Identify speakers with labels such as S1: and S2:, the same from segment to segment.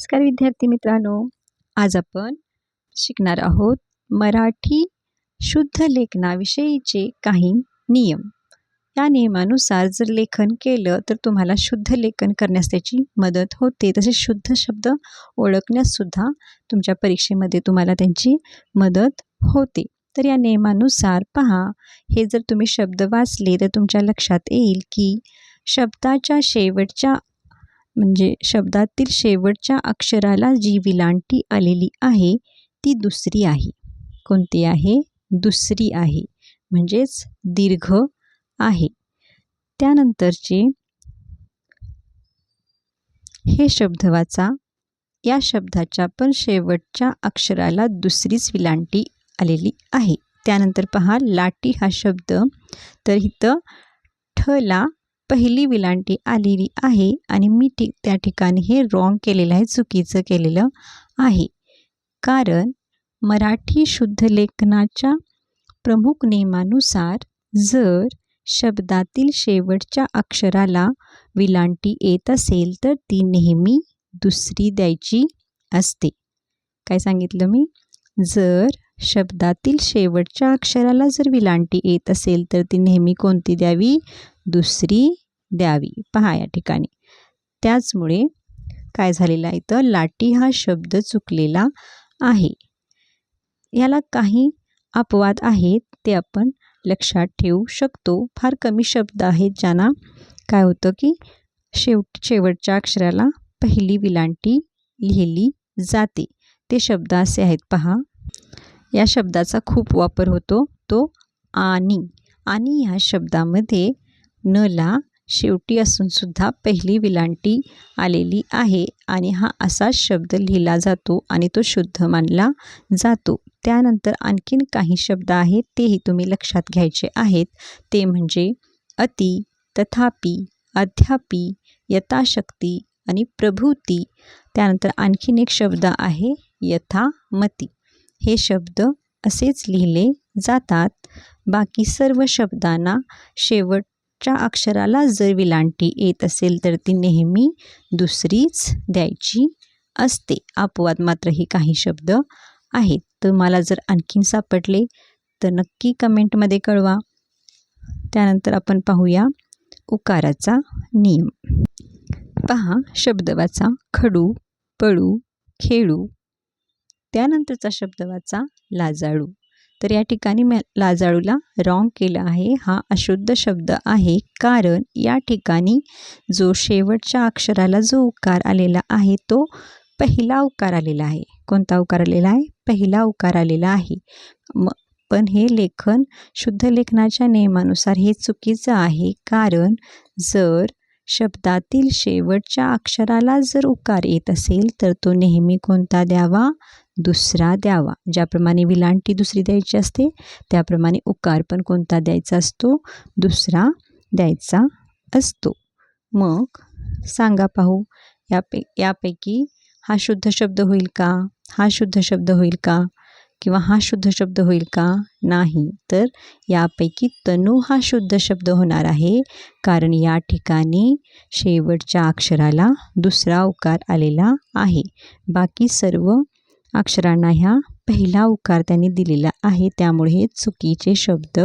S1: नमस्कार विद्यार्थी मित्रांनो. आज आपण शिकणार आहोत मराठी शुद्ध लेखनाविषयीचे काही नियम. या नियमानुसार जर लेखन केलं तर तुम्हाला शुद्ध लेखन करण्यास त्याची मदत होते. तसेच शुद्ध शब्द ओळखण्याससुद्धा तुमच्या परीक्षेमध्ये तुम्हाला त्यांची मदत होते. तर या नियमानुसार पहा हे जर तुम्ही शब्द वाचले तर तुमच्या लक्षात येईल की शब्दाच्या शेवटच्या म्हणजे शब्दातील शेवटच्या अक्षराला जी विलांटी आलेली आहे ती दुसरी आहे. कोणती आहे? दुसरी आहे. म्हणजेच दीर्घ आहे. त्यानंतरचे हे शब्द वाचा. या शब्दाच्या पण शेवटच्या अक्षराला दुसरीच विलांटी आलेली आहे. त्यानंतर पहा लाटी हा शब्द. तर इथं ठला पहिली विलांटी आलेली आहे आणि मी टी त्या ठिकाणी हे रॉंग केलेलं आहे चुकीचं केलेलं आहे. कारण मराठी शुद्ध लेखनाच्या प्रमुख नियमानुसार जर शब्दातील शेवटच्या अक्षराला विलांटी येत असेल तर ती नेहमी दुसरी द्यायची असते. काय सांगितलं मी? जर शब्दातील शेवटच्या अक्षराला जर विलांटी येत असेल तर ती नेहमी कोणती द्यावी? दुसरी द्यावी. पहा या ठिकाणी. त्याचमुळे काय झालेलं आहे तर लाटी हा शब्द चुकलेला आहे. याला काही अपवाद आहेत ते आपण लक्षात ठेवू शकतो. फार कमी शब्द आहेत ज्यांना काय होतं की शेवट शेवटच्या अक्षराला पहिली विलांटी लिहिली जाते. ते शब्द असे आहेत पहा. या शब्दाचा खूप वापर होतो. तो आणि. आणि ह्या शब्दामध्ये न ला शेवटी असूनसुद्धा पहिली विलांटी आलेली आहे आणि हा असाच शब्द लिहिला जातो आणि तो शुद्ध मानला जातो. त्यानंतर आणखीन काही शब्द आहेत तेही तुम्ही लक्षात घ्यायचे आहेत. ते म्हणजे अति तथापि अध्यापी यथाशक्ती आणि प्रभूती. त्यानंतर आणखीन एक शब्द आहे यथामती. हे शब्द असेच लिहिले जातात. बाकी सर्व शब्दांना शेवट शेवटच्या अक्षराला जर विलांटी येत असेल तर ती नेहमी दुसरीच द्यायची असते. अपवाद मात्र हे काही शब्द आहेत. तर मला जर आणखीन सापडले तर नक्की कमेंटमध्ये कळवा. त्यानंतर आपण पाहूया उकाराचा नियम. पहा शब्द वाचा खडू पळू खेळू. त्यानंतरचा शब्द वाचा लाजाळू. तर या ठिकाणी मी लाजाळूला रॉंग केलं आहे. हा अशुद्ध शब्द आहे. कारण या ठिकाणी जो शेवटच्या अक्षराला जो उकार आलेला आहे तो पहिला उकार आलेला आहे. कोणता उकार आलेला आहे? पहिला उकार आलेला आहे. म पण हे लेखन शुद्ध लेखनाच्या नियमानुसार हे चुकीचं आहे. कारण जर शब्दातील शेवटच्या अक्षराला जर उकार येत असेल तर तो नेहमी कोणता द्यावा? दुसरा द्यावा. ज्याप्रमाणे विलांटी दुसरी द्यायची असते त्याप्रमाणे उकार पण कोणता द्यायचा असतो? दुसरा द्यायचा असतो. मग सांगा पाहू यापै यापैकी हा शुद्ध शब्द होईल का? हा शुद्ध शब्द होईल का? किंवा हा शुद्ध शब्द होईल का? नाही. तर यापैकी तनू हा शुद्ध शब्द होणार आहे कारण या ठिकाणी शेवटच्या अक्षराला दुसरा उकार आलेला आहे. बाकी सर्व अक्षरांना ह्या पहिला उकार त्यांनी दिलेला आहे. त्यामुळे हे चुकीचे शब्द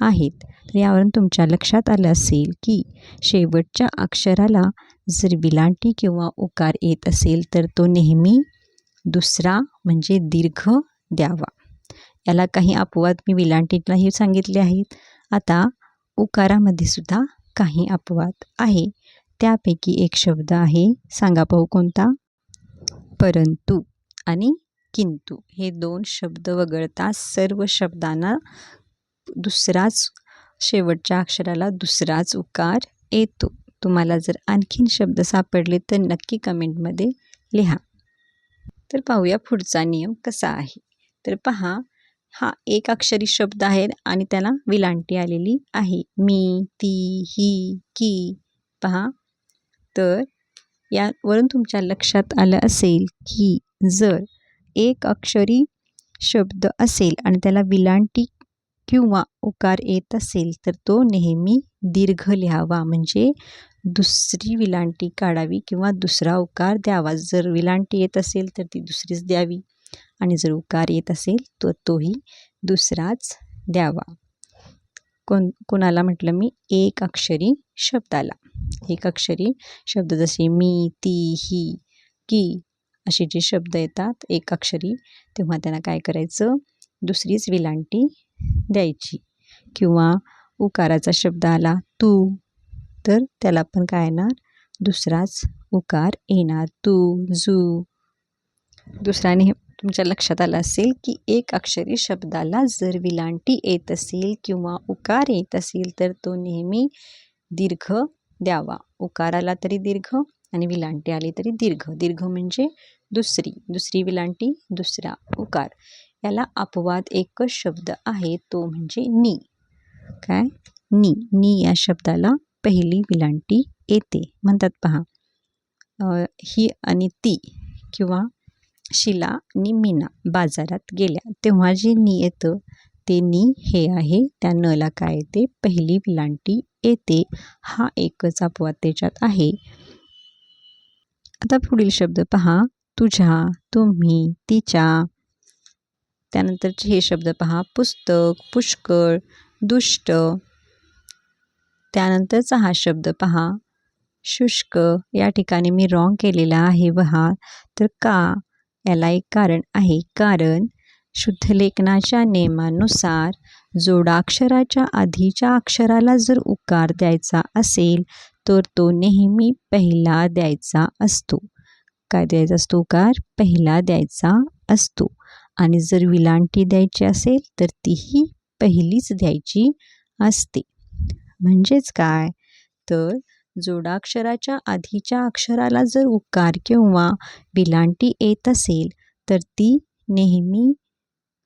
S1: आहेत. तर यावरून तुमच्या लक्षात आलं असेल की शेवटच्या अक्षराला जर विलांटी किंवा उकार येत असेल तर तो नेहमी दुसरा म्हणजे दीर्घ द्यावा. याला काही अपवाद मी विलांटीलाही सांगितले आहेत. आता उकारामध्ये सुद्धा काही अपवाद आहे. त्यापैकी एक शब्द आहे सांगा पाहू कोणता? परंतु. आणि किंतु हे दोन शब्द वगळता सर्व शब्दांना दुसराच शेवटच्या अक्षराला दुसराच उकार येतो. तुम्हाला जर आणखीन शब्द सापडले तर नक्की कमेंटमध्ये लिहा. तर पाहूया पुढचा नियम कसा आहे. तर पहा हा एक अक्षरी शब्द आहे आणि त्याला विलांटी आलेली आहे. मी ती ही की. पहा तर यावरून तुमच्या लक्षात आलं असेल की जर एक अक्षरी शब्द असेल आणि त्याला विलांटी किंवा उकार येत असेल तर तो नेहमी दीर्घ लिहावा. म्हणजे दुसरी विलांटी काढावी किंवा दुसरा उकार द्यावा. जर विलांटी येत असेल तर ती दुसरीच द्यावी. आणि जर उकार येत असेल तर तोही दुसराच द्यावा. कोण कोणाला म्हटलं मी? एक अक्षरी शब्दाला. एक अक्षरी शब्द जसे मी ती ही की असे जे शब्द येतात एक अक्षरी तेव्हा त्यांना काय करायचं? दुसरीच विलांटी द्यायची. किंवा उकाराचा शब्द आला तू तर त्याला पण काय येणार? दुसराच उकार येणार तू जू. नेहमी तुमच्या लक्षात आलं असेल की एक अक्षरी शब्दाला जर विलांटी येत असेल किंवा उकार येत असेल तर तो नेहमी दीर्घ द्यावा. उकार आला तरी दीर्घ आणि विलांटी आली तरी दीर्घ. दीर्घ म्हणजे दुसरी दुसरी विलांटी दुसरा उकार. याला अपवाद एकच शब्द आहे तो म्हणजे नी. काय? नी. नी या शब्दाला पहिली विलांटी येते. म्हणतात पहा. ही आणि ती किंवा शिला आणि मीना बाजारात गेल्या. तेव्हा जे नी येतं ते नी हे आहे. त्या नला काय येते? पहिली विलांटी येते. हा एकच अपवाद त्याच्यात आहे. आता पुढील शब्द पहा. तुझ्या तुम्ही तिच्या. त्यानंतरचे हे शब्द पहा. पुस्तक पुष्कळ दुष्ट. त्यानंतरचा हा शब्द पहा. शुष्क. या ठिकाणी मी रॉंग केलेला आहे हा तर का? याला एक कारण आहे. कारण शुद्ध लेखनाच्या नियमानुसार जोडाक्षराच्या आधीच्या अक्षराला जर उकार द्यायचा असेल तर तो नेहमी पहिला द्यायचा असतो. काय द्यायचा असतो? उकार पहिला द्यायचा असतो. आणि जर विलांटी द्यायची असेल तर तीही पहिलीच द्यायची असते. म्हणजेच काय? तर जोडाक्षराच्या आधीच्या अक्षराला जर उकार किंवा विलांटी येत असेल तर ती नेहमी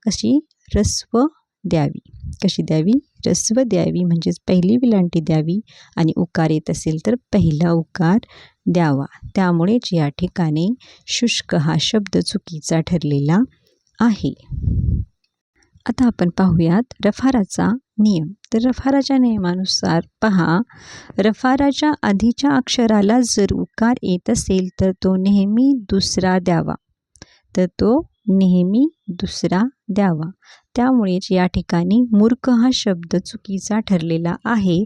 S1: कशी? रस्व द्यावी. कशी द्यावी? रस्व द्यावी म्हणजेच पहिली विलांटी द्यावी आणि उकार येत असेल तर पहिला उकार द्यावा. त्यामुळेच या ठिकाणी शुष्क हा शब्द चुकीचा ठरलेला आहे. आता आपण पाहूयात रफाराचा नियम. तर रफाराच्या नियमानुसार पहा रफाराच्या आधीच्या अक्षराला जर उकार येत असेल तर तो नेहमी दुसरा द्यावा. तर तो नेहमी दुसरा द्यावा. त्यामुळेच या ठिकाणी मूर्ख हा शब्द चुकीचा ठरलेला आहे.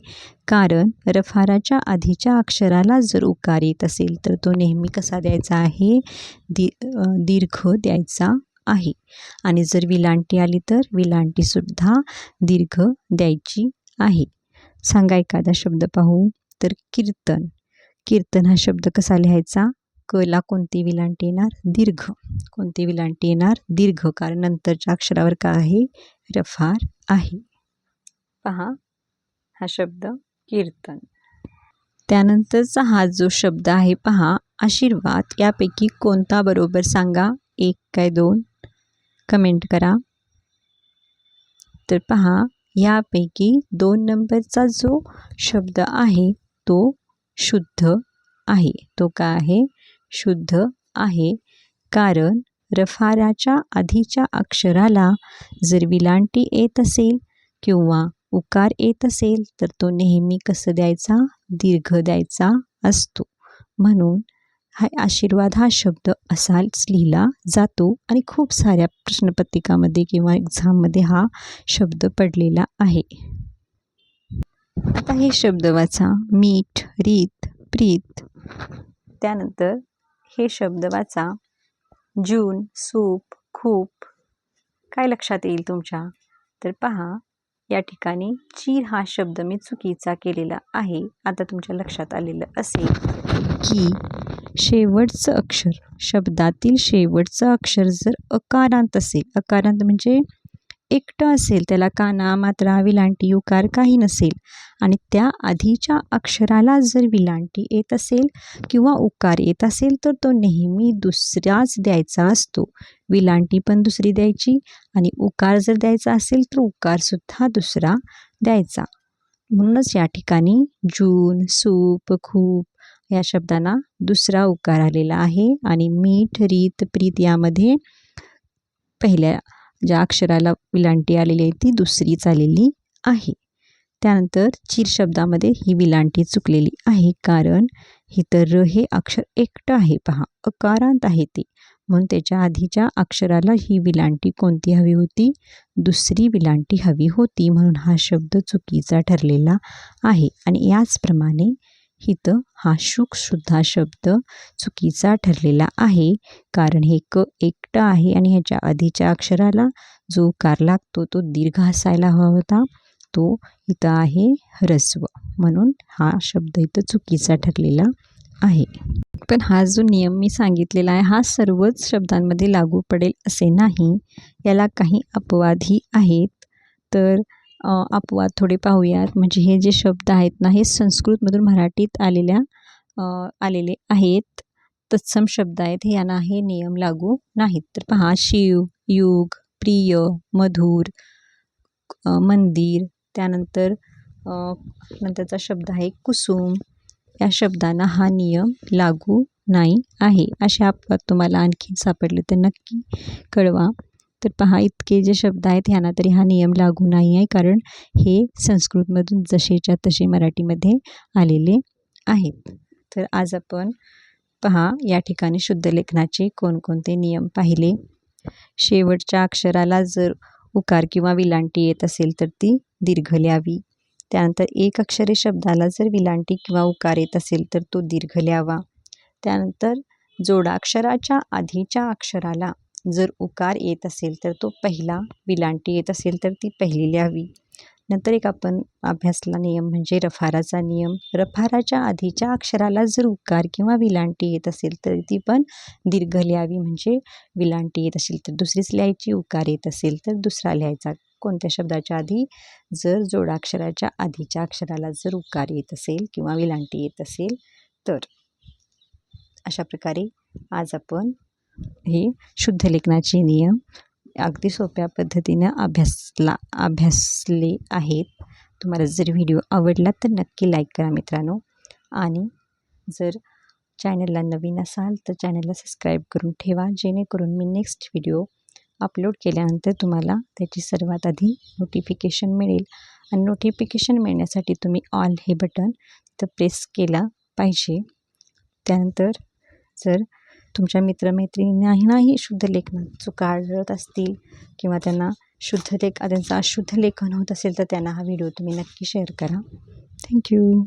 S1: कारण रफाराच्या आधीच्या अक्षराला जर उकार येत असेल तर तो नेहमी कसा द्यायचा आहे? दी दीर्घ द्यायचा आहे. आणि जर विलांटी आली तर विलांटीसुद्धा दीर्घ द्यायची आहे. सांगा एखादा शब्द पाहू. तर कीर्तन. कीर्तन हा शब्द कसा लिहायचा? कला कोणती विलांटी येणार? दीर्घ. कोणती विलांटी येणार? दीर्घ. कारण नंतरच्या अक्षरावर काय आहे? रफार आहे. पहा. हा शब्द कीर्तन. त्यानंतरचा हा जो शब्द आहे पहा. आशीर्वाद. यापैकी कोणता बरोबर सांगा? एक काय दोन? कमेंट करा. तर पहा. यापैकी दोन नंबरचा जो शब्द आहे तो शुद्ध आहे. तो काय आहे? शुद्ध आहे. कारण रफाराच्या आधीच्या अक्षराला जर विलांटी येत असेल किंवा उकार येत असेल तर तो नेहमी कसं द्यायचा? दीर्घ द्यायचा असतो. म्हणून हा आशीर्वाद हा शब्द असाच लिहिला जातो आणि खूप साऱ्या प्रश्नपत्रिकामध्ये किंवा एक्झाममध्ये हा शब्द पडलेला आहे. आता हे शब्द वाचा. मीठ रीत प्रीत. त्यानंतर हे शब्द वाचा. जून सूप खूप. काय लक्षात येईल तुमच्या? तर पहा या ठिकाणी चीर हा शब्द मी चुकीचा केलेला आहे. आता तुमच्या लक्षात आलेलं असेल की शेवटचं अक्षर शब्दातील शेवटचं अक्षर जर अकारांत असेल अकारांत म्हणजे एकटं असेल त्याला काना मात्रा विलांटी उकार काही नसेल आणि त्या आधीच्या अक्षराला जर विलांटी येत असेल किंवा उकार येत असेल तर तो नेहमी दुसराच द्यायचा असतो. विलांटी पण दुसरी द्यायची आणि उकार जर द्यायचा असेल तर उकारसुद्धा दुसरा द्यायचा. म्हणूनच या ठिकाणी जून सूप खूप या शब्दांना दुसरा उकार आलेला आहे आणि मीठ रीत प्रीत यामध्ये पहिल्या ज्या अक्षराला विलांटी आलेली आहे ती दुसरीच आलेली आहे. त्यानंतर चीर शब्दामध्ये ही विलांटी चुकलेली आहे कारण इथं र हे अक्षर एकटं आहे पहा अकारांत आहे ते. म्हणून त्याच्या आधीच्या अक्षराला ही विलांटी कोणती हवी होती? दुसरी विलांटी हवी होती म्हणून हा शब्द चुकीचा ठरलेला आहे. आणि याचप्रमाणे इथं हा शुकसुद्धा शब्द चुकीचा ठरलेला आहे. कारण हे क एकटं आहे आणि ह्याच्या आधीच्या अक्षराला जो कार लागतो तो दीर्घ असायला हवा होता. तो इथं आहे ह्रस्व. म्हणून हा शब्द इथं चुकीचा ठरलेला आहे. पण हा जो नियम मी सांगितलेला आहे हा सर्वच शब्दांमध्ये लागू पडेल असे नाही. याला काही अपवादही आहेत. तर अपवाद थोडे पाहूयात. म्हणजे हे जे शब्द आहेत ना हे संस्कृतमधून मराठीत आलेल्या आलेले आहेत. तत्सम शब्द आहेत. हे यांना हे नियम लागू नाहीत. तर पहा शिव युग प्रिय मधुर मंदिर त्यानंतर नंतरचा शब्द आहे कुसुम. या शब्दांना हा नियम लागू नाही आहे. असे अपवाद तुम्हाला आणखी सापडले तर नक्की कळवा. तर पहा इतके जे शब्द आहेत ह्यांना तरी हा नियम लागू नाही आहे कारण हे संस्कृतमधून जसेच्या तसे मराठीमध्ये आलेले आहेत. तर आज आपण पहा या ठिकाणी शुद्ध लेखनाचे कोणकोणते नियम पाहिले. शेवटच्या अक्षराला जर उकार किंवा विलांटी येत असेल तर ती दीर्घ ल्यावी त्यानंतर एक अक्षरे शब्दाला जर विलांटी किंवा उकार येत असेल तर तो दीर्घ ल्यावा त्यानंतर जोडाक्षराच्या आधीच्या अक्षराला जर उकार येत असेल तर तो पहिला विलांटी येत असेल तर ती पहिली लिहावी. नंतर एक आपण अभ्यासला नियम म्हणजे रफाराचा नियम. रफाराच्या आधीच्या अक्षराला जर उकार किंवा विलांटी येत असेल तर ती पण दीर्घ लिहावी म्हणजे विलांटी येत असेल तर दुसरीच लिहायची उकार येत असेल तर दुसरा लिहायचा. कोणत्या शब्दाच्या आधी? जर जोडाक्षराच्या आधीच्या अक्षराला जर उकार येत असेल किंवा विलांटी येत असेल तर. अशा प्रकारे आज आपण हे शुद्ध लेखनाचे नियम अगदी सोप्या पद्धतीनं अभ्यासला अभ्यासले आहेत. तुम्हाला जर व्हिडिओ आवडला तर नक्की लाईक करा मित्रांनो. आणि जर चॅनलला नवीन असाल तर चॅनलला सबस्क्राईब करून ठेवा. जेणेकरून मी नेक्स्ट व्हिडिओ अपलोड केल्यानंतर तुम्हाला त्याची सर्वात आधी नोटिफिकेशन मिळेल. आणि नोटिफिकेशन मिळण्यासाठी तुम्ही ऑल हे बटन तर प्रेस केला पाहिजे. त्यानंतर जर तुमच्या मित्रमैत्रिणींनाही शुद्ध लेखनात चुका आढळत असतील किंवा त्यांना शुद्ध लेख त्यांचं अशुद्ध लेखन होत असेल तर त्यांना हा व्हिडिओ तुम्ही नक्की शेअर करा. थँक्यू.